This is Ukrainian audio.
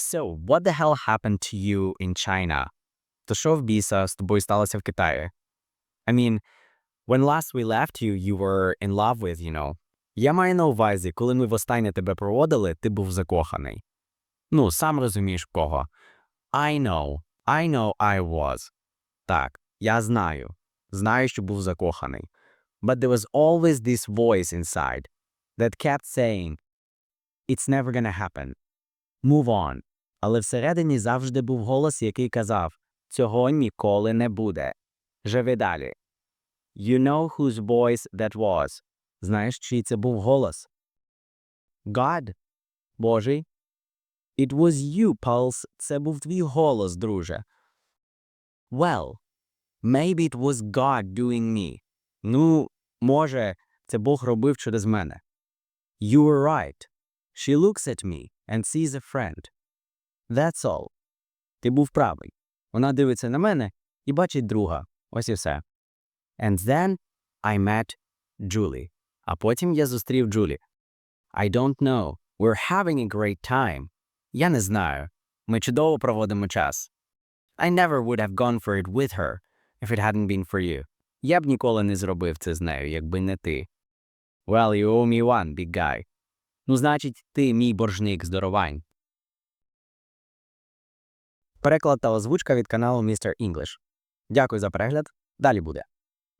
So, what the hell happened to you in China? То що в біса з тобою сталося в Китаї? I mean, when last we left you, you were in love with, you know. Я маю на увазі, коли ми востаннє тебе проводили, ти був закоханий. Ну, сам розумієш в кого. I know, I know I was. Так, я знаю. Знаю, що був закоханий. But there was always this voice inside that kept saying, It's never gonna happen. Move on. Але всередині завжди був голос, який казав, цього ніколи не буде. Живи далі. You know whose voice that was. Знаєш, чий це був голос? God. Божий. It was you, Pulse. Це був твій голос, друже. Well, maybe it was God doing me. Ну, може, це Бог робив через мене. You were right. She looks at me and sees a friend. That's all. Ти був правий. Вона дивиться на мене і бачить друга. Ось і все. And then I met Julie. А потім я зустрів Джулі. I don't know. We're having a great time. Я не знаю. Ми чудово проводимо час. I never would have gone for it with her if it hadn't been for you. Я б ніколи не зробив це з нею, якби не ти. Well, you owe me one, big guy. Ну, значить, ти мій боржник здоровань. Переклад та озвучка від каналу Mr. English. Дякую за перегляд. Далі буде.